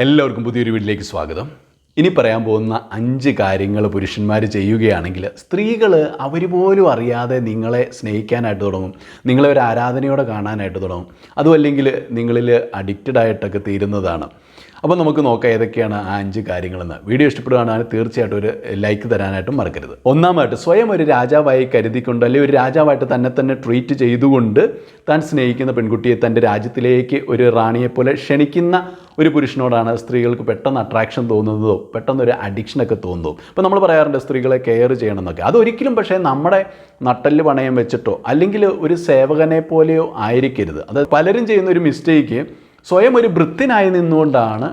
എല്ലാവർക്കും പുതിയൊരു വീട്ടിലേക്ക് സ്വാഗതം. ഇനി പറയാൻ പോകുന്ന അഞ്ച് കാര്യങ്ങൾ പുരുഷന്മാർ ചെയ്യുകയാണെങ്കിൽ സ്ത്രീകൾ അവർ പോലും അറിയാതെ നിങ്ങളെ സ്നേഹിക്കാനായിട്ട് തുടങ്ങും. നിങ്ങളെ ഒരു ആരാധനയോടെ കാണാനായിട്ട് തുടങ്ങും. അതുമല്ലെങ്കിൽ നിങ്ങളിൽ അഡിക്റ്റഡ് ആയിട്ടൊക്കെ തീരുന്നതാണ്. അപ്പോൾ നമുക്ക് നോക്കാം ഏതൊക്കെയാണ് ആ അഞ്ച് കാര്യങ്ങളെന്ന്. വീഡിയോ ഇഷ്ടപ്പെടുകയാണെങ്കിൽ തീർച്ചയായിട്ടും ഒരു ലൈക്ക് തരാനായിട്ടും മറക്കരുത്. ഒന്നാമായിട്ട് സ്വയം ഒരു രാജാവായി കരുതിക്കൊണ്ട് അല്ലെങ്കിൽ ഒരു രാജാവായിട്ട് തന്നെ തന്നെ ട്രീറ്റ് ചെയ്തുകൊണ്ട് താൻ സ്നേഹിക്കുന്ന പെൺകുട്ടിയെ തന്റെ രാജ്യത്തിലേക്ക് ഒരു റാണിയെപ്പോലെ ക്ഷണിക്കുന്ന ഒരു പുരുഷനോടാണ് സ്ത്രീകൾക്ക് പെട്ടെന്ന് അട്രാക്ഷൻ തോന്നുന്നതോ പെട്ടെന്ന് ഒരു അഡിക്ഷനൊക്കെ തോന്നുന്നതോ. അപ്പോൾ നമ്മൾ പറയാറുണ്ട് സ്ത്രീകളെ കെയർ ചെയ്യണം എന്നൊക്കെ അതൊരിക്കലും പക്ഷേ നമ്മുടെ നട്ടൽ പണയം വെച്ചിട്ടോ അല്ലെങ്കിൽ ഒരു സേവകനെ പോലെയോ ആയിരിക്കരുത്. അത് പലരും ചെയ്യുന്ന ഒരു മിസ്റ്റേക്ക് സ്വയം ഒരു വൃത്തിനായി നിന്നുകൊണ്ടാണ്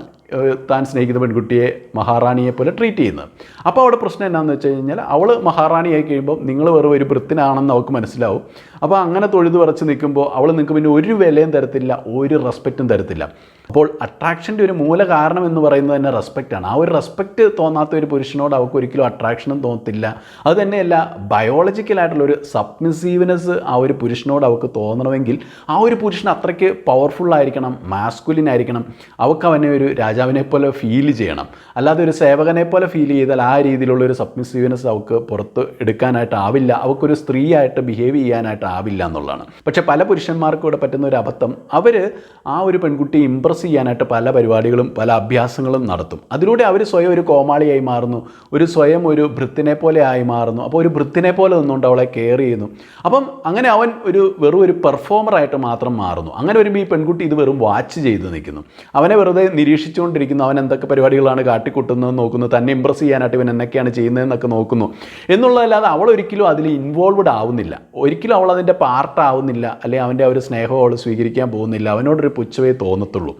താൻ സ്നേഹിക്കുന്ന പെൺകുട്ടിയെ മഹാറാണിയെ പോലെ ട്രീറ്റ് ചെയ്യുന്നത്. അപ്പോൾ അവിടെ പ്രശ്നം എന്നാന്ന് വെച്ച് കഴിഞ്ഞാൽ അവൾ മഹാറാണിയായി കഴിയുമ്പോൾ നിങ്ങൾ വെറും ഒരു വൃത്തിനാണെന്ന് അവൾക്ക് മനസ്സിലാവും. അപ്പോൾ അങ്ങനെ തൊഴുതു പറച്ച് നിൽക്കുമ്പോൾ അവൾ നിങ്ങൾക്ക് പിന്നെ ഒരു വിലയും തരത്തില്ല ഒരു റെസ്പെക്റ്റും തരത്തില്ല. അപ്പോൾ അട്രാക്ഷന്റെ ഒരു മൂല കാരണം എന്ന് പറയുന്നത് തന്നെ റെസ്പെക്റ്റാണ് ആ ഒരു റെസ്പെക്റ്റ് തോന്നാത്ത ഒരു പുരുഷനോട് അവൾക്ക് ഒരിക്കലും അട്രാക്ഷനും തോന്നത്തില്ല. അത് തന്നെയല്ല ബയോളജിക്കലായിട്ടുള്ള ഒരു സബ്മിസീവ്നെസ് ആ ഒരു പുരുഷനോട് അവൾക്ക് തോന്നണമെങ്കിൽ ആ ഒരു പുരുഷൻ അത്രയ്ക്ക് പവർഫുൾ ആയിരിക്കണം മാസ്കുലിൻ ആയിരിക്കണം. അവൾക്ക് അവനെ ഒരു രാജാവിനെ പോലെ ഫീൽ ചെയ്യണം. അല്ലാതെ ഒരു സേവകനെ പോലെ ഫീൽ ചെയ്താൽ ആ രീതിയിലുള്ള ഒരു സബ്മിസീവ്നെസ് അവൾക്ക് പുറത്ത് എടുക്കാനായിട്ട് ആവില്ല സ്ത്രീയായിട്ട് ബിഹേവ് ചെയ്യാനായിട്ട് ആവില്ല എന്നുള്ളതാണ്. പക്ഷേ പല പുരുഷന്മാർക്കും ഇവിടെ പറ്റുന്ന ഒരു അബദ്ധം. അവർ ആ ഒരു പെൺകുട്ടി ഇമ്പ്രസ് ചെയ്യാനായിട്ട് പല പരിപാടികളും പല അഭ്യാസങ്ങളും നടത്തും. അതിലൂടെ അവർ സ്വയം ഒരു കോമാളിയായി മാറുന്നു ഒരു സ്വയം ഒരു ഭൃത്തിനെ പോലെ ആയി മാറുന്നു. അപ്പോൾ ഒരു ഭൃത്തിനെ പോലെ നിന്നുകൊണ്ട് അവളെ കെയർ ചെയ്യുന്നു. അപ്പം അങ്ങനെ അവൻ ഒരു വെറും ഒരു പെർഫോമറായിട്ട് മാത്രം മാറുന്നു. അങ്ങനെ വരുമ്പോൾ ഈ പെൺകുട്ടി ഇത് വെറും വാച്ച് ചെയ്ത് നിൽക്കുന്നു. അവനെ വെറുതെ നിരീക്ഷിച്ചുകൊണ്ടിരിക്കുന്നു. അവൻ എന്തൊക്കെ പരിപാടികളാണ് കാട്ടിക്കൂട്ടുന്നത് നോക്കുന്നു തന്നെ ഇമ്പ്രസ് ചെയ്യാനായിട്ട് ഇവൻ എന്നൊക്കെയാണ് ചെയ്യുന്നതെന്നൊക്കെ നോക്കുന്നു. എന്നുള്ളതല്ലാതെ അവൾ ഒരിക്കലും അതിൽ ഇൻവോൾവ്ഡ് ആവുന്നില്ല. ഒരിക്കലും അവൾ അതിന്റെ പാർട്ടാവുന്നില്ല അല്ലെങ്കിൽ അവന്റെ ഒരു സ്നേഹം അവൾ സ്വീകരിക്കാൻ പോകുന്നില്ല. അവനോടൊരു പുച്ഛവേ തോന്നത്തുള്ളൂ.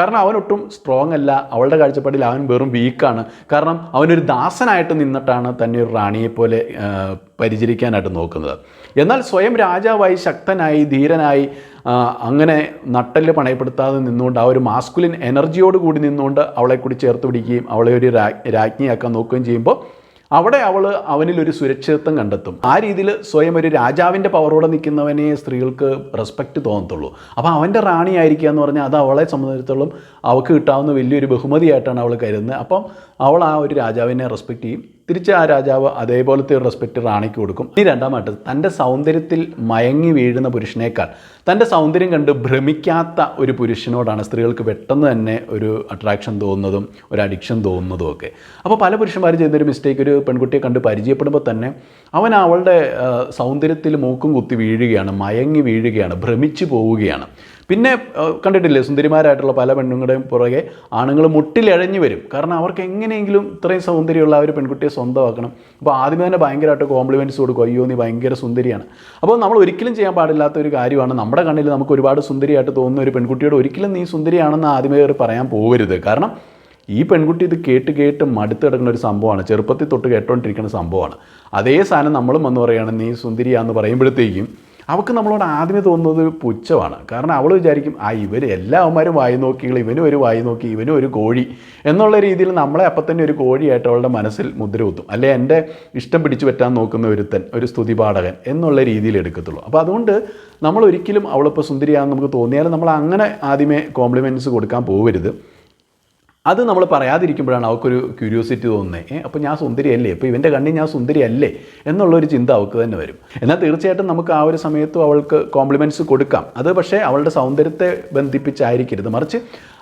കാരണം അവനൊട്ടും സ്ട്രോങ് അല്ല. അവളുടെ കാഴ്ചപ്പാടിൽ അവൻ വെറും വീക്കാണ് കാരണം അവനൊരു ദാസനായിട്ട് നിന്നിട്ടാണ് തന്നെ ഒരു റാണിയെപ്പോലെ പോലെ പരിചരിക്കാനായിട്ട് നോക്കുന്നത്. എന്നാൽ സ്വയം രാജാവായി ശക്തനായി ധീരനായി അങ്ങനെ നട്ടൽ പണയപ്പെടുത്താതെ നിന്നുകൊണ്ട് ആ ഒരു മാസ്കുലിൻ എനർജിയോട് കൂടി നിന്നുകൊണ്ട് അവളെ കൂടി ചേർത്ത് പിടിക്കുകയും അവളെ ഒരു രാജ്ഞിയാക്കാൻ നോക്കുകയും ചെയ്യുമ്പോൾ അവിടെ അവൾ അവനിൽ ഒരു സുരക്ഷിതത്വം കണ്ടെത്തും. ആ രീതിയിൽ സ്വയം ഒരു രാജാവിന്റെ പവറോടെ നിൽക്കുന്നവനെ സ്ത്രീകൾക്ക് റെസ്പെക്റ്റ് തോന്നത്തുള്ളൂ. അപ്പോൾ അവന്റെ റാണി ആയിരിക്കുക എന്ന് പറഞ്ഞാൽ അത് അവളെ സംബന്ധിച്ചിടത്തോളം അവൾക്ക് കിട്ടാവുന്ന വലിയൊരു ബഹുമതിയായിട്ടാണ് അവൾ കരുതുന്നത്. അപ്പം അവൾ ആ ഒരു രാജാവിനെ റെസ്പെക്റ്റ് ചെയ്യും. തിരിച്ച് ആ രാജാവ് അതേപോലത്തെ ഒരു റെസ്പെക്റ്റ് റാണിക്ക് കൊടുക്കും. ഈ രണ്ടാമായിട്ട് തന്റെ സൗന്ദര്യത്തിൽ മയങ്ങി വീഴുന്ന പുരുഷനേക്കാൾ തന്റെ സൗന്ദര്യം കണ്ട് ഭ്രമിക്കാത്ത ഒരു പുരുഷനോടാണ് സ്ത്രീകൾക്ക് പെട്ടെന്ന് തന്നെ ഒരു അട്രാക്ഷൻ തോന്നുന്നതും ഒരു അഡിക്ഷൻ തോന്നുന്നതും ഒക്കെ. അപ്പോൾ പല പുരുഷന്മാർ ചെയ്യുന്നൊരു മിസ്റ്റേക്ക് ഒരു പെൺകുട്ടിയെ കണ്ട് പരിചയപ്പെടുമ്പോൾ തന്നെ അവൻ അവളുടെ സൗന്ദര്യത്തിൽ മൂക്കും കുത്തി വീഴുകയാണ് മയങ്ങി വീഴുകയാണ് ഭ്രമിച്ചു പോവുകയാണ്. പിന്നെ കണ്ടിട്ടില്ലേ സുന്ദരിമാരായിട്ടുള്ള പല പെണ്ണുങ്ങളുടെയും പുറകെ ആണുങ്ങൾ മുട്ടിലിഴഞ്ഞു വരും. കാരണം അവർക്ക് എങ്ങനെയെങ്കിലും ഇത്രയും സൗന്ദര്യമുള്ള ആ ഒരു പെൺകുട്ടിയെ സ്വന്തമാക്കണം. അപ്പോൾ ആദ്യമേ തന്നെ ഭയങ്കരമായിട്ട് കോംപ്ലിമെന്റ്സ് കൊടുക്കും അയ്യോ നീ ഭയങ്കര സുന്ദരിയാണ്. അപ്പോൾ നമ്മൾ ഒരിക്കലും ചെയ്യാൻ പാടില്ലാത്ത ഒരു കാര്യമാണ്. നമ്മുടെ കണ്ണിൽ നമുക്ക് ഒരുപാട് സുന്ദരിയായിട്ട് തോന്നുന്ന ഒരു പെൺകുട്ടിയോട് ഒരിക്കലും നീ സുന്ദരിയാണെന്ന് ആദ്യമേ കയറി പറയാൻ പോകരുത്. കാരണം ഈ പെൺകുട്ടി ഇത് കേട്ട് കേട്ട് മടുത്ത് കിടക്കുന്ന ഒരു സംഭവമാണ്. ചെറുപ്പത്തിൽ തൊട്ട് കേട്ടോണ്ടിരിക്കുന്ന സംഭവമാണ്. അതേ സാധനം നമ്മളും വന്ന് പറയുകയാണ് നീ സുന്ദരിയാന്ന് പറയുമ്പോഴത്തേക്കും അവൾക്ക് നമ്മളോട് ആദ്യമേ തോന്നുന്നത് ഒരു പുച്ഛമാണ്. കാരണം അവൾ വിചാരിക്കും ആ ഇവർ എല്ലാവന്മാരും വായി നോക്കികൾ ഇവനും ഒരു വായി നോക്കി ഇവനും ഒരു കോഴി. എന്നുള്ള രീതിയിൽ നമ്മളെ അപ്പം തന്നെ ഒരു കോഴിയായിട്ട് അവളുടെ മനസ്സിൽ മുദ്ര കുത്തും. അല്ലെ എന്റെ ഇഷ്ടം പിടിച്ചു പറ്റാൻ നോക്കുന്ന ഒരുത്തൻ ഒരു സ്തുതിപാഠകൻ എന്നുള്ള രീതിയിൽ എടുക്കത്തുള്ളൂ. അപ്പോൾ അതുകൊണ്ട് നമ്മൾ ഒരിക്കലും അവളിപ്പോൾ സുന്ദരിയാണെന്ന് നമുക്ക് തോന്നിയാലും നമ്മൾ അങ്ങനെ ആദ്യമേ കോംപ്ലിമെന്റ്സ് കൊടുക്കാൻ പോകരുത് അത് നമ്മൾ പറയാതിരിക്കുമ്പോഴാണ് അവൾക്കൊരു ക്യൂരിയോസിറ്റി തോന്നുന്നത് അപ്പോൾ ഞാൻ സുന്ദരിയല്ലേ? അപ്പോൾ ഇവന്റെ കണ്ണിൽ ഞാൻ സുന്ദരിയല്ലേ? എന്നുള്ളൊരു ചിന്ത അവൾക്ക് തന്നെ വരും. എന്നാൽ തീർച്ചയായിട്ടും നമുക്ക് ആ ഒരു സമയത്തും അവൾക്ക് കോംപ്ലിമെന്റ്സ് കൊടുക്കാം. അത് പക്ഷേ അവളുടെ സൗന്ദര്യത്തെ ബന്ധിപ്പിച്ചായിരിക്കരുത്. മറിച്ച്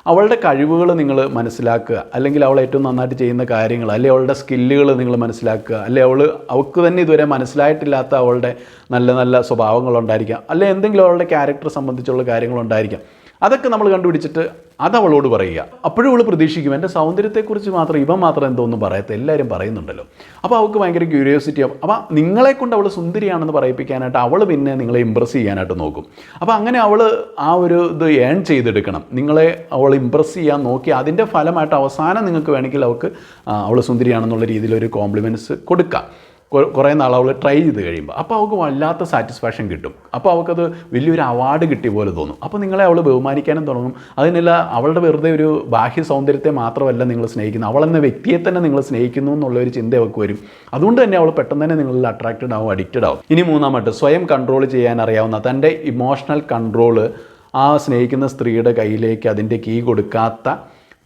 അവളുടെ കഴിവുകൾ നിങ്ങൾ മനസ്സിലാക്കുക. അല്ലെങ്കിൽ അവൾ ഏറ്റവും നന്നായിട്ട് ചെയ്യുന്ന കാര്യങ്ങൾ അല്ലെങ്കിൽ അവളുടെ സ്കില്ലുകൾ നിങ്ങൾ മനസ്സിലാക്കുക. അല്ലെങ്കിൽ അവൾ അവൾക്ക് തന്നെ ഇതുവരെ മനസ്സിലായിട്ടില്ലാത്ത അവളുടെ നല്ല നല്ല സ്വഭാവങ്ങളുണ്ടായിരിക്കാം അല്ലെങ്കിൽ എന്തെങ്കിലും അവളുടെ ക്യാരക്ടർ സംബന്ധിച്ചുള്ള കാര്യങ്ങളുണ്ടായിരിക്കാം അതൊക്കെ നമ്മൾ കണ്ടുപിടിച്ചിട്ട് അത് അവളോട് പറയുക. അപ്പോഴും അവൾ പ്രതീക്ഷിക്കും എന്റെ സൗന്ദര്യത്തെക്കുറിച്ച് മാത്രം ഇവൻ മാത്രം എന്തോന്നും പറയാത്ത? എല്ലാവരും പറയുന്നുണ്ടല്ലോ. അപ്പോൾ അവൾക്ക് ഭയങ്കര ക്യൂരിയോസിറ്റി ആവും. അപ്പോൾ നിങ്ങളെ കൊണ്ട് അവൾ സുന്ദരിയാണെന്ന് പറയിപ്പിക്കാനായിട്ട് അവൾ പിന്നെ നിങ്ങളെ ഇമ്പ്രസ് ചെയ്യാനായിട്ട് നോക്കും. അപ്പോൾ അങ്ങനെ അവൾ ആ ഒരു ഇത് ഏൺ ചെയ്തെടുക്കണം. നിങ്ങളെ അവൾ ഇമ്പ്രസ് ചെയ്യാൻ നോക്കി അതിന്റെ ഫലമായിട്ട് അവസാനം നിങ്ങൾക്ക് വേണമെങ്കിൽ അവൾക്ക് അവൾ സുന്ദരിയാണെന്നുള്ള രീതിയിൽ ഒരു കോംപ്ലിമെന്റ്സ് കൊടുക്കാം. കുറേ നാൾ അവൾ ട്രൈ ചെയ്ത് കഴിയുമ്പോൾ അപ്പോൾ അവൾക്ക് വല്ലാത്ത സാറ്റിസ്ഫാക്ഷൻ കിട്ടും. അപ്പോൾ അവൾക്കത് വലിയൊരു അവാർഡ് കിട്ടിയ പോലെ തോന്നും. അപ്പോൾ നിങ്ങളെ അവൾ ബഹുമാനിക്കാനും തുടങ്ങും. അതിനല്ല അവളുടെ വെറുതെ ഒരു ബാഹ്യ സൗന്ദര്യത്തെ മാത്രമല്ല നിങ്ങൾ സ്നേഹിക്കുന്നത്. അവളെന്ന വ്യക്തിയെ തന്നെ നിങ്ങൾ സ്നേഹിക്കുന്നു എന്നുള്ള ഒരു ചിന്ത അവൾക്ക് വരും. അതുകൊണ്ട് തന്നെ അവൾ പെട്ടെന്ന് തന്നെ നിങ്ങളിൽ അട്രാക്റ്റഡ് ആവും അഡിക്റ്റഡ് ആവും. ഇനി മൂന്നാമത്തെ സ്വയം കൺട്രോൾ ചെയ്യാൻ അറിയാവുന്ന തന്റെ ഇമോഷണൽ കൺട്രോൾ ആ സ്നേഹിക്കുന്ന സ്ത്രീയുടെ കയ്യിലേക്ക് അതിന്റെ കീ കൊടുക്കാത്ത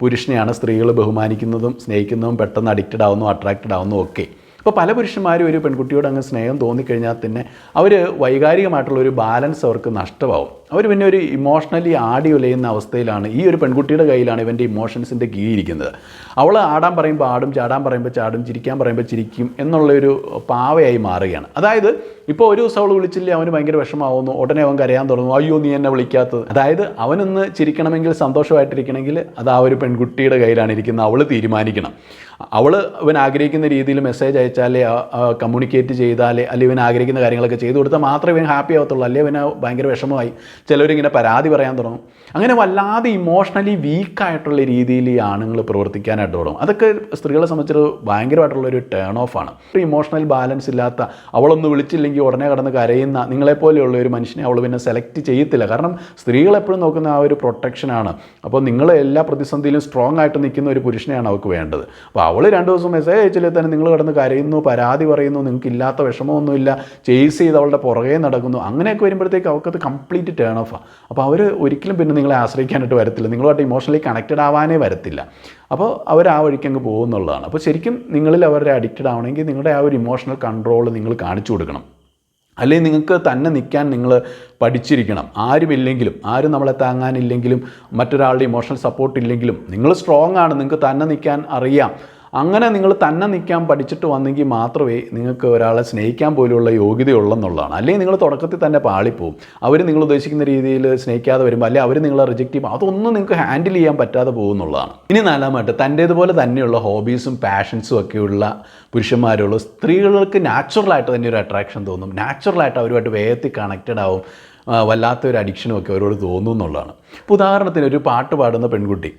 പുരുഷനെയാണ് സ്ത്രീകൾ ബഹുമാനിക്കുന്നതും സ്നേഹിക്കുന്നതും പെട്ടെന്ന് അഡിക്റ്റഡ് ആവുന്നു അട്രാക്റ്റഡ് ആവുന്നു ഒക്കെ. അപ്പോൾ പല പുരുഷന്മാരും ഒരു പെൺകുട്ടിയോട് അങ്ങ് സ്നേഹം തോന്നിക്കഴിഞ്ഞാൽ തന്നെ അവർ വൈകാരികമായിട്ടുള്ള ഒരു ബാലൻസ് അവർക്ക് നഷ്ടമാവും. അവർ പിന്നെ ഒരു ഇമോഷണലി ആടി ഉലയുന്ന അവസ്ഥയിലാണ്. ഈ ഒരു പെൺകുട്ടിയുടെ കയ്യിലാണ് ഇവന്റെ ഇമോഷൻസിന്റെ കീ ഇരിക്കുന്നത്. അവൾ ആടാൻ പറയുമ്പോൾ ആടും ചാടാൻ പറയുമ്പോൾ ചാടും ചിരിക്കാൻ പറയുമ്പോൾ ചിരിക്കും എന്നുള്ളൊരു പാവയായി മാറുകയാണ്. അതായത് ഇപ്പോൾ ഒരു ദിവസം അവൾ വിളിച്ചില്ലേ അവന് ഭയങ്കര വിഷമാവുന്നു ഉടനെ അവൻ കരയാൻ തുടങ്ങും. അയ്യോ നീ എന്നെ വിളിക്കാത്തത്. അതായത് അവനൊന്ന് ചിരിക്കണമെങ്കിൽ സന്തോഷമായിട്ടിരിക്കണമെങ്കിൽ അത് ആ ഒരു പെൺകുട്ടിയുടെ കയ്യിലാണ് ഇരിക്കുന്നത്. അവൾ തീരുമാനിക്കണം. അവൾ ഇവൻ ആഗ്രഹിക്കുന്ന രീതിയിൽ മെസ്സേജ് അയച്ചാലേ കമ്മ്യൂണിക്കേറ്റ് ചെയ്താലേ അല്ലെങ്കിൽ ഇവൻ ആഗ്രഹിക്കുന്ന കാര്യങ്ങളൊക്കെ ചെയ്തു കൊടുത്താൽ മാത്രമേ ഇവൻ ഹാപ്പി ആവത്തുള്ളൂ. അല്ലെങ്കിൽ ഇവന് ഭയങ്കര വിഷമമായി. ചിലവരിങ്ങനെ പരാതി പറയാൻ തുടങ്ങും. അങ്ങനെ വല്ലാതെ ഇമോഷണലി വീക്കായിട്ടുള്ള രീതിയിൽ ഈ ആണുങ്ങൾ പ്രവർത്തിക്കാനായിട്ട് തുടങ്ങും. അതൊക്കെ സ്ത്രീകളെ സംബന്ധിച്ചൊരു ഭയങ്കരമായിട്ടുള്ളൊരു ടേൺ ഓഫ് ഒരു ഇമോഷണൽ ബാലൻസ് ഇല്ലാത്ത അവളൊന്ന് വിളിച്ചില്ലെങ്കിൽ ഉടനെ കടന്ന് കരയുന്ന നിങ്ങളെപ്പോലെയുള്ള ഒരു മനുഷ്യനെ അവൾ പിന്നെ സെലക്ട് ചെയ്യത്തില്ല. കാരണം സ്ത്രീകൾ എപ്പോഴും നോക്കുന്ന ആ ഒരു പ്രൊട്ടക്ഷനാണ് അപ്പോൾ നിങ്ങൾ എല്ലാ പ്രതിസന്ധിയിലും സ്ട്രോങ് ആയിട്ട് നിൽക്കുന്ന ഒരു പുരുഷനെയാണ് അവൾക്ക് വേണ്ടത്. അപ്പോൾ അവൾ രണ്ട് ദിവസം മെസ്സേജ് അയച്ചില്ലേ തന്നെ നിങ്ങൾ കടന്ന് കരയുന്നു പരാതി പറയുന്നു നിങ്ങൾക്ക് ഇല്ലാത്ത വിഷമമൊന്നുമില്ല ചേസ് ചെയ്ത് അവളുടെ പുറകെ നടക്കുന്നു. അങ്ങനെയൊക്കെ വരുമ്പോഴത്തേക്ക് അവൾക്കത് കംപ്ലീറ്റ് ടേൺ ഓഫാണ് അപ്പോൾ അവർ ഒരിക്കലും പിന്നെ നിങ്ങളെ ആശ്രയിക്കാനായിട്ട് വരത്തില്ല. നിങ്ങളുമായിട്ട് ഇമോഷണലി കണക്റ്റഡ് ആവാനേ വരത്തില്ല. അപ്പോൾ അവർ ആ വഴിക്ക് അങ്ങ് പോകുന്നുള്ളതാണ് അപ്പോൾ ശരിക്കും നിങ്ങളിൽ അവരുടെ അഡിക്റ്റഡ് ആവണമെങ്കിൽ നിങ്ങളുടെ ആ ഒരു ഇമോഷണൽ കൺട്രോൾ നിങ്ങൾ കാണിച്ചു കൊടുക്കണം. അല്ലെങ്കിൽ നിങ്ങൾക്ക് തന്നെ നിൽക്കാൻ നിങ്ങൾ പഠിച്ചിരിക്കണം. ആരുമില്ലെങ്കിലും ആരും നമ്മളെ താങ്ങാനില്ലെങ്കിലും മറ്റൊരാളുടെ ഇമോഷണൽ സപ്പോർട്ട് ഇല്ലെങ്കിലും നിങ്ങൾ സ്ട്രോങ് ആണ് നിങ്ങൾക്ക് തന്നെ നിൽക്കാൻ അറിയാം. അങ്ങനെ നിങ്ങൾ തന്നെ നിൽക്കാൻ പഠിച്ചിട്ട് വന്നെങ്കിൽ മാത്രമേ നിങ്ങൾക്ക് ഒരാളെ സ്നേഹിക്കാൻ പോലുള്ള യോഗ്യതയുള്ളെന്നുള്ളതാണ്. അല്ലെങ്കിൽ നിങ്ങൾ തുടക്കത്തിൽ തന്നെ പാളിപ്പോവും. അവർ നിങ്ങൾ ഉദ്ദേശിക്കുന്ന രീതിയിൽ സ്നേഹിക്കാതെ വരുമ്പോൾ അല്ലെങ്കിൽ അവർ നിങ്ങളെ റിജക്റ്റ് ചെയ്യുമ്പോൾ അതൊന്നും നിങ്ങൾക്ക് ഹാൻഡിൽ ചെയ്യാൻ പറ്റാതെ പോകുന്നുള്ളതാണ്. ഇനി നാലാമായിട്ട് തന്റേതുപോലെ തന്നെയുള്ള ഹോബീസും പാഷൻസും ഒക്കെയുള്ള പുരുഷന്മാരുള്ള സ്ത്രീകൾക്ക് നാച്ചുറലായിട്ട് തന്നെ ഒരു അട്രാക്ഷൻ തോന്നും. നാച്ചുറലായിട്ട് അവരുമായിട്ട് വേഗത്തിൽ കണക്റ്റഡ് ആവും. വല്ലാത്തൊരു അഡിക്ഷനും ഒക്കെ അവരോട് തോന്നും എന്നുള്ളതാണ് ഇപ്പോൾ ഉദാഹരണത്തിന് ഒരു പാട്ട് പാടുന്ന പെൺകുട്ടി.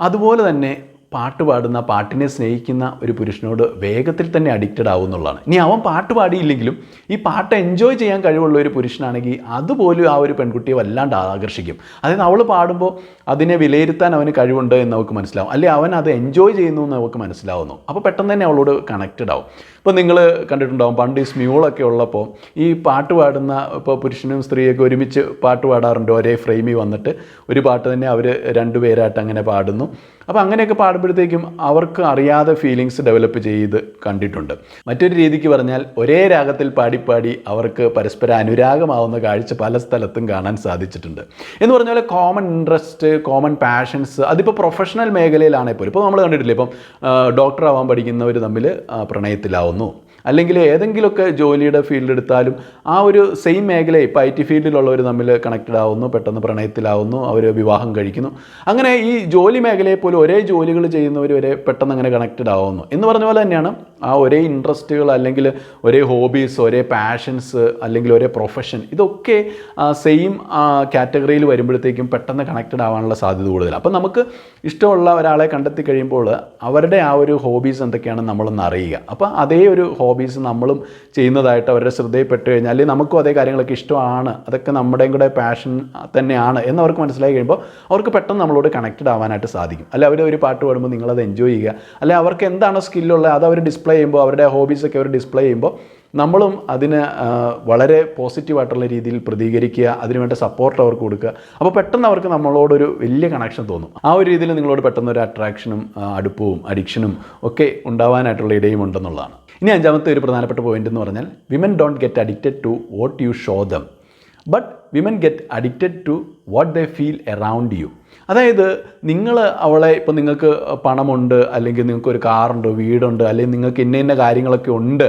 അതുപോലെ തന്നെ പാട്ട് പാടുന്ന പാട്ടിനെ സ്നേഹിക്കുന്ന ഒരു പുരുഷനോട് വേഗത്തിൽ തന്നെ അഡിക്റ്റഡ് ആവും എന്നുള്ളതാണ്. ഇനി അവൻ പാട്ട് പാടിയില്ലെങ്കിലും ഈ പാട്ട് എൻജോയ് ചെയ്യാൻ കഴിവുള്ള ഒരു പുരുഷനാണെങ്കിൽ അതുപോലും ആ ഒരു പെൺകുട്ടിയെ വല്ലാണ്ട് ആകർഷിക്കും. അതായത് അവൾ പാടുമ്പോൾ അതിനെ വിലയിരുത്താൻ അവന് കഴിവുണ്ട് എന്ന് അവൾക്ക് മനസ്സിലാവും. അല്ലെങ്കിൽ അവൻ അത് എൻജോയ് ചെയ്യുന്നു എന്ന് അവൾക്ക് മനസ്സിലാവുന്നു. അപ്പോൾ പെട്ടെന്ന് തന്നെ അവളോട് കണക്റ്റഡ് ആവും. ഇപ്പോൾ നിങ്ങൾ കണ്ടിട്ടുണ്ടാവും പണ്ട് ഈ സ്മ്യൂളൊക്കെ ഉള്ളപ്പോൾ ഈ പാട്ട് പാടുന്ന ഇപ്പോൾ പുരുഷനും സ്ത്രീയൊക്കെ ഒരുമിച്ച് പാട്ട് പാടാറുണ്ട്. ഒരേ ഫ്രെയിമിൽ വന്നിട്ട് ഒരു പാട്ട് തന്നെ അവർ രണ്ടുപേരായിട്ട് അങ്ങനെ പാടുന്നു. അപ്പോൾ അങ്ങനെയൊക്കെ പാടുമ്പോഴത്തേക്കും അവർക്ക് അറിയാതെ ഫീലിങ്സ് ഡെവലപ്പ് ചെയ്ത് കണ്ടിട്ടുണ്ട്. മറ്റൊരു രീതിക്ക് പറഞ്ഞാൽ ഒരേ രാഗത്തിൽ പാടിപ്പാടി അവർക്ക് പരസ്പര അനുരാഗമാവുന്ന കാഴ്ച പല സ്ഥലത്തും കാണാൻ സാധിച്ചിട്ടുണ്ട്. എന്ന് പറഞ്ഞ പോലെ കോമൺ ഇൻട്രസ്റ്റ് കോമൺ പാഷൻസ് അതിപ്പോൾ പ്രൊഫഷണൽ മേഖലയിലാണെങ്കിൽ പോലും ഇപ്പോൾ നമ്മൾ കണ്ടിട്ടില്ലേ ഇപ്പം ഡോക്ടർ ആവാൻ പഠിക്കുന്നവർ തമ്മിൽ പ്രണയത്തിലാവുന്നു. അല്ലെങ്കിൽ ഏതെങ്കിലുമൊക്കെ ജോലിയുടെ ഫീൽഡ് എടുത്താലും ആ ഒരു സെയിം മേഖല ഇപ്പോൾ ഐ ടി ഫീൽഡിലുള്ളവർ തമ്മിൽ കണക്റ്റഡ് ആവുന്നു പെട്ടെന്ന് പ്രണയത്തിലാവുന്നു അവർ വിവാഹം കഴിക്കുന്നു. അങ്ങനെ ഈ ജോലി മേഖലയെ പോലും ഒരേ ജോലികൾ ചെയ്യുന്നവർ വരെ പെട്ടെന്ന് അങ്ങനെ കണക്റ്റഡ് ആവുന്നു. എന്ന് പറഞ്ഞ പോലെ തന്നെയാണ് ആ ഒരേ ഇൻട്രസ്റ്റുകൾ അല്ലെങ്കിൽ ഒരേ ഹോബീസ് ഒരേ പാഷൻസ് അല്ലെങ്കിൽ ഒരേ പ്രൊഫഷൻ ഇതൊക്കെ സെയിം കാറ്റഗറിയിൽ വരുമ്പോഴത്തേക്കും പെട്ടെന്ന് കണക്റ്റഡ് ആവാനുള്ള സാധ്യത കൂടുതലാണ് അപ്പം നമുക്ക് ഇഷ്ടമുള്ള ഒരാളെ കണ്ടെത്തി കഴിയുമ്പോൾ അവരുടെ ആ ഒരു ഹോബീസ് എന്തൊക്കെയാണെന്ന് നമ്മളൊന്ന് അറിയുക. അപ്പോൾ അതേ ഒരു ഹോബീസ് നമ്മളും ചെയ്യുന്നതായിട്ട് അവരുടെ ശ്രദ്ധയിൽപ്പെട്ട് കഴിഞ്ഞാൽ അല്ലെങ്കിൽ നമുക്കും അതേ കാര്യങ്ങളൊക്കെ ഇഷ്ടമാണ് അതൊക്കെ നമ്മുടെയും കൂടെ പാഷൻ തന്നെയാണ് എന്ന് അവർക്ക് മനസ്സിലായി കഴിയുമ്പോൾ അവർക്ക് പെട്ടെന്ന് നമ്മളോട് കണക്റ്റഡ് ആവാനായിട്ട് സാധിക്കും. അല്ലെ അവർ ഒരു പാട്ട് പാടുമ്പോൾ നിങ്ങളത് എൻജോയ് ചെയ്യുക. അല്ലെ അവർക്ക് എന്താണോ സ്കില്ലുള്ളത് അത് അവർ ഡിസ്പ്ലേ ചെയ്യുമ്പോൾ അവരുടെ ഹോബീസൊക്കെ അവർ ഡിസ്പ്ലേ ചെയ്യുമ്പോൾ നമ്മളും അതിന് വളരെ പോസിറ്റീവായിട്ടുള്ള രീതിയിൽ പ്രതികരിക്കുക അതിനുവേണ്ട സപ്പോർട്ട് അവർക്ക് കൊടുക്കുക. അപ്പോൾ പെട്ടെന്ന് അവർക്ക് നമ്മളോടൊരു വലിയ കണക്ഷൻ തോന്നും. ആ ഒരു രീതിയിൽ നിങ്ങളോട് പെട്ടെന്ന് ഒരു അട്രാക്ഷനും അടുപ്പവും അഡിക്ഷനും ഒക്കെ ഉണ്ടാവാനായിട്ടുള്ള ഇടയും ഉണ്ടെന്നുള്ളതാണ്. ഇനി അഞ്ചാമത്തെ ഒരു പ്രധാനപ്പെട്ട പോയിന്റ് എന്ന് പറഞ്ഞാൽ women don't get addicted to what you show them but women get addicted to what they feel around you അതായത് നിങ്ങൾ അവളെ ഇപ്പോൾ നിങ്ങൾക്ക് പണമുണ്ട് അല്ലെങ്കിൽ നിങ്ങൾക്ക് ഒരു കാറുണ്ട് വീടുണ്ട് അല്ലെങ്കിൽ നിങ്ങൾക്ക് ഇന്ന ഇന്ന കാര്യങ്ങളൊക്കെ ഉണ്ട്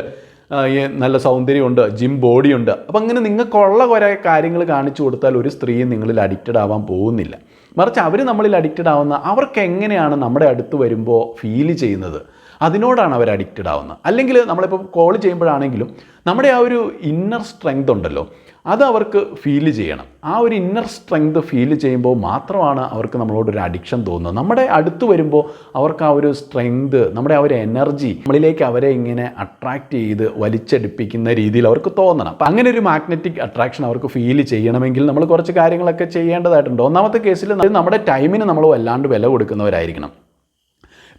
നല്ല സൗന്ദര്യമുണ്ട് ജിം ബോഡിയുണ്ട് അപ്പം അങ്ങനെ നിങ്ങൾക്കുള്ള കുറേ കാര്യങ്ങൾ കാണിച്ചു കൊടുത്താൽ ഒരു സ്ത്രീയും നിങ്ങളിൽ അഡിക്റ്റഡ് ആവാൻ പോകുന്നില്ല. മറിച്ച് അവർ നമ്മളിൽ അഡിക്റ്റഡ് ആവുന്ന അവർക്ക് എങ്ങനെയാണ് നമ്മുടെ അടുത്ത് വരുമ്പോൾ ഫീൽ ചെയ്യുന്നത്? അതിനോടാണ് അവർ അഡിക്റ്റഡ് ആവുന്നത്. അല്ലെങ്കിൽ നമ്മളിപ്പോൾ കോൾ ചെയ്യുമ്പോഴാണെങ്കിലും നമ്മുടെ ആ ഒരു ഇന്നർ സ്ട്രെങ്ത് ഉണ്ടല്ലോ അത് അവർക്ക് ഫീൽ ചെയ്യണം. ആ ഒരു ഇന്നർ സ്ട്രെങ്ത് ഫീൽ ചെയ്യുമ്പോൾ മാത്രമാണ് അവർക്ക് നമ്മളോടൊരു അഡിക്ഷൻ തോന്നുന്നത്. നമ്മുടെ അടുത്ത് വരുമ്പോൾ അവർക്ക് ആ ഒരു സ്ട്രെങ്ത് നമ്മുടെ ആ ഒരു എനർജി നമ്മളിലേക്ക് അവരെ ഇങ്ങനെ അട്രാക്റ്റ് ചെയ്ത് വലിച്ചെടുപ്പിക്കുന്ന രീതിയിൽ അവർക്ക് തോന്നണം. അപ്പം അങ്ങനെ ഒരു മാഗ്നറ്റിക് അട്രാക്ഷൻ അവർക്ക് ഫീൽ ചെയ്യണമെങ്കിൽ നമ്മൾ കുറച്ച് കാര്യങ്ങളൊക്കെ ചെയ്യേണ്ടതായിട്ടുണ്ട്. ഒന്നാമത്തെ കേസിൽ നമ്മുടെ ടൈമിന് നമ്മൾ വല്ലാണ്ട് വില കൊടുക്കുന്നവരായിരിക്കണം.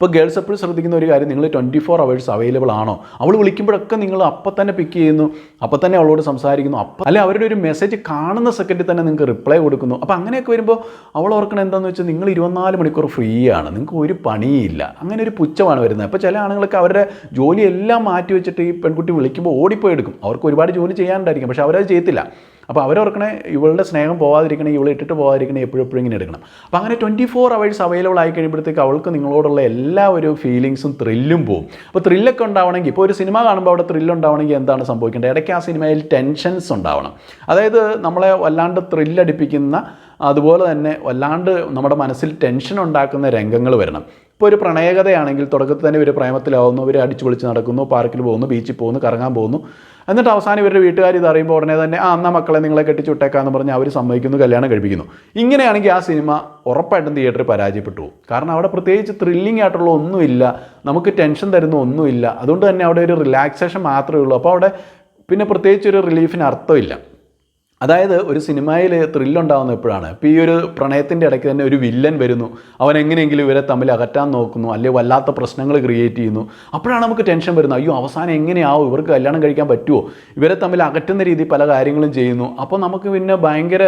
ഇപ്പോൾ ഗേൾസ് എപ്പോഴും ശ്രദ്ധിക്കുന്ന ഒരു കാര്യം നിങ്ങൾ ട്വന്റി ഫോർ അവേഴ്സ് അവൈലബിൾ ആണോ? അവൾ വിളിക്കുമ്പോഴൊക്കെ നിങ്ങൾ അപ്പം തന്നെ പിക്ക് ചെയ്യുന്നു അപ്പം തന്നെ അവളോട് സംസാരിക്കുന്നു അപ്പം അല്ലെ അവരുടെ ഒരു മെസ്സേജ് കാണുന്ന സെക്കൻഡിൽ തന്നെ നിങ്ങൾക്ക് റിപ്ലൈ കൊടുക്കുന്നു. അപ്പോൾ അങ്ങനെയൊക്കെ വരുമ്പോൾ അവൾ ഓർക്കണം എന്താണെന്ന് വെച്ചാൽ നിങ്ങൾ ഇരുപത്തിനാല് മണിക്കൂർ ഫ്രീ ആണ് നിങ്ങൾക്ക് ഒരു പണിയില്ല. അങ്ങനെ ഒരു പുച്ഛമാണ് വരുന്നത്. അപ്പോൾ ചില ആണുങ്ങൾക്ക് അവരുടെ ജോലിയെല്ലാം മാറ്റി വെച്ചിട്ട് ഈ പെൺകുട്ടി വിളിക്കുമ്പോൾ ഓടിപ്പോയി എടുക്കും. അവർക്ക് ഒരുപാട് ജോലി ചെയ്യാനുണ്ടായിരിക്കും പക്ഷേ അവരത് ചെയ്യത്തില്ല. അപ്പോൾ അവരോർക്കണേ ഇവളുടെ സ്നേഹം പോവാതിരിക്കണേ ഇവളെ ഇട്ടിട്ട് പോവാതിരിക്കണേ എപ്പോഴും ഇങ്ങനെ എടുക്കണം. അപ്പോൾ അങ്ങനെ ട്വന്റി ഫോർ അവേഴ്സ് അവൈലബിൾ ആയി കഴിയുമ്പോഴത്തേക്ക് അവൾക്ക് നിങ്ങളോടുള്ള എല്ലാ ഒരു ഫീലിങ്സും ത്രില്ലും പോകും അപ്പോൾ ത്രില്ലൊക്കെ ഉണ്ടാവണമെങ്കിൽ ഇപ്പോൾ ഒരു സിനിമ കാണുമ്പോൾ അവിടെ ത്രില്ല് ഉണ്ടാവണമെങ്കിൽ എന്താണ് സംഭവിക്കേണ്ടത്? ഇടയ്ക്ക് ആ സിനിമയിൽ ടെൻഷൻസ് ഉണ്ടാവണം. അതായത് നമ്മളെ വല്ലാണ്ട് ത്രില്ലടിപ്പിക്കുന്ന അതുപോലെ തന്നെ വല്ലാണ്ട് നമ്മുടെ മനസ്സിൽ ടെൻഷൻ ഉണ്ടാക്കുന്ന രംഗങ്ങൾ വരണം. ഇപ്പോൾ ഒരു പ്രണയകഥയാണെങ്കിൽ തുടക്കത്തിൽ തന്നെ ഇവർ പ്രേമത്തിലാവുന്നു ഇവർ അടിച്ചു പൊളിച്ച് നടക്കുന്നു പാർക്കിൽ പോകുന്നു ബീച്ചിൽ പോകുന്നു കറങ്ങാൻ പോകുന്നു. എന്നിട്ട് അവസാനം ഇവരുടെ വീട്ടുകാർ ഇത് അറിയുമ്പോൾ ഉടനെ തന്നെ ആ എന്നാ മക്കളെ നിങ്ങളെ കെട്ടിച്ച് വിട്ടേക്കാന്ന് പറഞ്ഞ് അവർ സമ്മതിക്കുന്നു കല്യാണം കഴിപ്പിക്കുന്നു. ഇങ്ങനെയാണെങ്കിൽ ആ സിനിമ ഉറപ്പായിട്ടും തിയേറ്ററിൽ പരാജയപ്പെട്ടു കാരണം അവിടെ പ്രത്യേകിച്ച് ത്രില്ലിംഗ് ആയിട്ടുള്ള ഒന്നുമില്ല നമുക്ക് ടെൻഷൻ തരുന്ന ഒന്നുമില്ല. അതുകൊണ്ട് തന്നെ അവിടെ ഒരു റിലാക്സേഷൻ മാത്രമേ ഉള്ളൂ. അപ്പോൾ അവിടെ പിന്നെ പ്രത്യേകിച്ച് ഒരു റിലീഫിന് അർത്ഥമില്ല. അതായത് ഒരു സിനിമയിൽ ത്രില്ലുണ്ടാകുന്ന എപ്പോഴാണ്? ഇപ്പോൾ ഈ ഒരു പ്രണയത്തിന്റെ ഇടയ്ക്ക് തന്നെ ഒരു വില്ലൻ വരുന്നു. അവൻ എങ്ങനെയെങ്കിലും ഇവരെ തമ്മിൽ അകറ്റാൻ നോക്കുന്നു അല്ലെങ്കിൽ വല്ലാത്ത പ്രശ്നങ്ങൾ ക്രിയേറ്റ് ചെയ്യുന്നു. അപ്പോഴാണ് നമുക്ക് ടെൻഷൻ വരുന്നത്. അയ്യോ അവസാനം എങ്ങനെയാവും? ഇവർക്ക് കല്യാണം കഴിക്കാൻ പറ്റുമോ ഇവരെ തമ്മിൽ അകറ്റുന്ന രീതി പല കാര്യങ്ങളും ചെയ്യുന്നു. അപ്പോൾ നമുക്ക് പിന്നെ ഭയങ്കര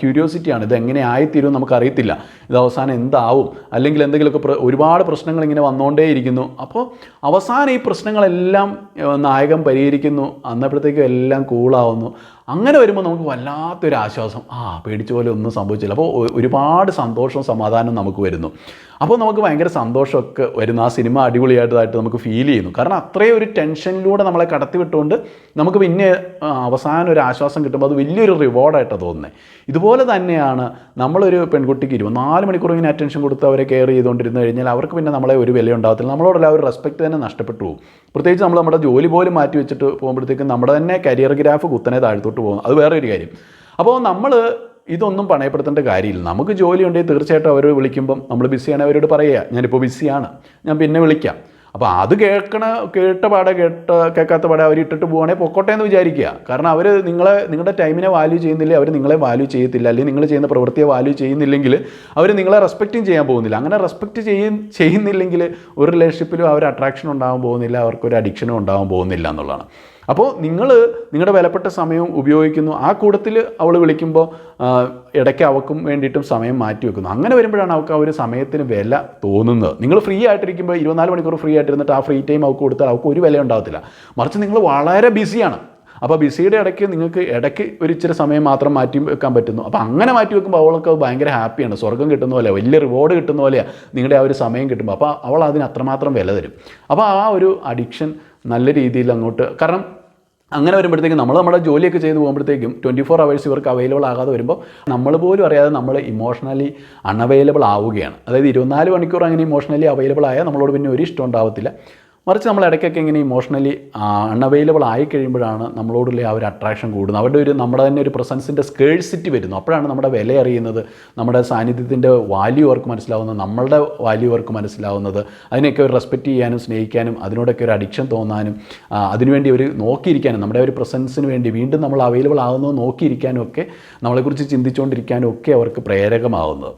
ക്യൂരിയോസിറ്റിയാണ് ഇത് എങ്ങനെ ആയിത്തീരും നമുക്കറിയത്തില്ല. ഇത് അവസാനം എന്താവും? അല്ലെങ്കിൽ എന്തെങ്കിലുമൊക്കെ ഒരുപാട് പ്രശ്നങ്ങൾ ഇങ്ങനെ വന്നുകൊണ്ടേയിരിക്കുന്നു അപ്പോൾ അവസാനം ഈ പ്രശ്നങ്ങളെല്ലാം നായകം നായകൻ പരിഹരിക്കുന്നു. അന്നപ്പോഴത്തേക്കും എല്ലാം കൂളാവുന്നു അങ്ങനെ വരുമ്പോൾ നമുക്ക് വല്ലാത്തൊരു ആശ്വാസം. ആ പേടിച്ച പോലെ ഒന്നും സംഭവിച്ചില്ല. അപ്പോൾ ഒരുപാട് സന്തോഷവും സമാധാനവും നമുക്ക് വരുന്നു. അപ്പോൾ നമുക്ക് ഭയങ്കര സന്തോഷമൊക്കെ വരുന്നു. ആ സിനിമ അടിപൊളിയായിട്ടായിട്ട് നമുക്ക് ഫീൽ ചെയ്യുന്നു. കാരണം അത്രയും ഒരു ടെൻഷനിലൂടെ നമ്മളെ കടത്തി വിട്ടുകൊണ്ട് നമുക്ക് പിന്നെ അവസാനം ഒരു ആശ്വാസം കിട്ടുമ്പോൾ അത് വലിയൊരു റിവാർഡായിട്ടാണ് തോന്നുന്നത് ഇതുപോലെ തന്നെയാണ് നമ്മളൊരു പെൺകുട്ടിക്ക് ഇരുപത്തിനാല് മണിക്കൂർ ഇങ്ങനെ അറ്റൻഷൻ കൊടുത്ത് അവരെ കെയർ ചെയ്തുകൊണ്ടിരുന്ന് കഴിഞ്ഞാൽ അവർക്ക് പിന്നെ നമ്മളെ ഒരു വില ഉണ്ടാകത്തില്ല നമ്മളോടുള്ള ആ ഒരു റെസ്പെക്റ്റ് തന്നെ നഷ്ടപ്പെട്ടു പോകും. പ്രത്യേകിച്ച് നമ്മൾ നമ്മുടെ ജോലി പോലും മാറ്റി വെച്ചിട്ട് പോകുമ്പോഴത്തേക്കും നമ്മുടെ തന്നെ കരിയർ ഗ്രാഫ് കുത്തനെ താഴ്ത്തോട്ട് പോകും അത് വേറെ ഒരു കാര്യം. അപ്പോൾ നമ്മൾ ഇതൊന്നും പണയപ്പെടുത്തേണ്ട കാര്യമില്ല. നമുക്ക് ജോലി ഉണ്ടെങ്കിൽ തീർച്ചയായിട്ടും അവർ വിളിക്കുമ്പം നമ്മൾ ബിസിയാണ് അവരോട് പറയുക. ഞാനിപ്പോൾ ബിസിയാണ്. ഞാൻ പിന്നെ വിളിക്കാം. അപ്പോൾ അത് കേൾക്കണ കേട്ട പാടെ കേട്ട കേൾക്കാത്ത പാടെ അവർ ഇട്ടിട്ട് പോവുകയാണെങ്കിൽ പൊക്കോട്ടെ എന്ന് വിചാരിക്കുക. കാരണം അവർ നിങ്ങളെ നിങ്ങളുടെ ടൈമിനെ വാല്യൂ ചെയ്യുന്നില്ല? അവർ നിങ്ങളെ വാല്യൂ ചെയ്യത്തില്ല. അല്ലെങ്കിൽ നിങ്ങൾ ചെയ്യുന്ന പ്രവൃത്തിയെ വാല്യൂ ചെയ്യുന്നില്ലെങ്കിൽ അവർ നിങ്ങളെ റെസ്പെക്റ്റും ചെയ്യാൻ പോകുന്നില്ല. അങ്ങനെ റെസ്പെക്റ്റ് ചെയ്യ ചെയ്യുന്നില്ലെങ്കിൽ ഒരു റിലേഷൻഷിപ്പിലും അവർ അട്രാക്ഷൻ ഉണ്ടാകാൻ പോകുന്നില്ല. അവർക്കൊരു അഡിക്ഷനും ഉണ്ടാകാൻ പോകുന്നില്ല എന്നുള്ളതാണ്. അപ്പോൾ നിങ്ങൾ നിങ്ങളുടെ വിലപ്പെട്ട സമയം ഉപയോഗിക്കുന്നു. ആ കൂട്ടത്തിൽ അവൾ വിളിക്കുമ്പോൾ ഇടയ്ക്ക് അവൾക്കും വേണ്ടിയിട്ടും സമയം മാറ്റി വെക്കുന്നു. അങ്ങനെ വരുമ്പോഴാണ് അവൾക്ക് ആ ഒരു സമയത്തിന് വില തോന്നുന്നത്. നിങ്ങൾ ഫ്രീ ആയിട്ടിരിക്കുമ്പോൾ ഇരുപത്തിനാല് മണിക്കൂർ ഫ്രീ ആയിട്ടിരുന്നിട്ട് ആ ഫ്രീ ടൈം അവൾക്ക് കൊടുത്താൽ അവൾക്ക് ഒരു വില ഉണ്ടാകത്തില്ല മറിച്ച് നിങ്ങൾ വളരെ ബിസിയാണ്. അപ്പോൾ ബിസിയുടെ ഇടയ്ക്ക് നിങ്ങൾക്ക് ഇടയ്ക്ക് ഒരു ഇച്ചിരി സമയം മാത്രം മാറ്റി വെക്കാൻ പറ്റുന്നു. അപ്പോൾ അങ്ങനെ മാറ്റി വെക്കുമ്പോൾ അവൾക്ക് ഭയങ്കര ഹാപ്പിയാണ്. സ്വർഗം കിട്ടുന്ന പോലെ വലിയ റിവാർഡ് കിട്ടുന്ന പോലെയാണ് നിങ്ങളുടെ ആ ഒരു സമയം കിട്ടുമ്പോൾ. അപ്പോൾ അവൾ അതിന് അത്രമാത്രം വില തരും. അപ്പോൾ ആ ഒരു അഡിക്ഷൻ നല്ല രീതിയിൽ അങ്ങോട്ട് കാരണം അങ്ങനെ വരുമ്പോഴത്തേക്കും നമ്മൾ നമ്മുടെ ജോലിയൊക്കെ ചെയ്ത് പോകുമ്പോഴത്തേക്കും ട്വന്റി ഫോർ അവേഴ്സ് ഇവർക്ക് അവൈലബിൾ ആകാതെ വരുമ്പോൾ നമ്മൾ പോലും അറിയാതെ നമ്മൾ ഇമോഷണലി അൺഅവൈലബിൾ ആവുകയാണ്. അതായത് ഇരുപത്തിനാല് മണിക്കൂർ അങ്ങനെ ഇമോഷണലി അവൈലബിൾ ആയാൽ നമ്മളോട് പിന്നെ ഒരു ഇഷ്ടം ഉണ്ടാവത്തില്ല. മറിച്ച് നമ്മൾ ഇടയ്ക്കൊക്കെ ഇങ്ങനെ ഇമോഷണലി അൺഅവൈലബിൾ ആയി കഴിയുമ്പോഴാണ് നമ്മളോടുള്ള ആ ഒരു അട്രാക്ഷൻ കൂടുന്നത്. അവരുടെ ഒരു നമ്മുടെ തന്നെ ഒരു പ്രസൻസിന്റെ സ്കേഴ്സിറ്റി വരുന്നു. അപ്പോഴാണ് നമ്മുടെ വില അറിയുന്നത് നമ്മുടെ സാന്നിധ്യത്തിന്റെ വാല്യൂ അവർക്ക് മനസ്സിലാവുന്നത് നമ്മളുടെ വാല്യൂ അവർക്ക് മനസ്സിലാവുന്നത്. അതിനെയൊക്കെ ഒരു റെസ്പെക്റ്റ് ചെയ്യാനും സ്നേഹിക്കാനും അതിനോടൊക്കെ ഒരു അഡിക്ഷൻ തോന്നാനും അതിനുവേണ്ടി ഒരു നോക്കിയിരിക്കാനും നമ്മുടെ ഒരു പ്രസൻസിന് വേണ്ടി വീണ്ടും നമ്മൾ അവൈലബിൾ ആകുന്നത് നോക്കിയിരിക്കാനും ഒക്കെ നമ്മളെക്കുറിച്ച് ചിന്തിച്ചുകൊണ്ടിരിക്കാനും ഒക്കെ അവർക്ക് പ്രേരകമാവുന്നത്.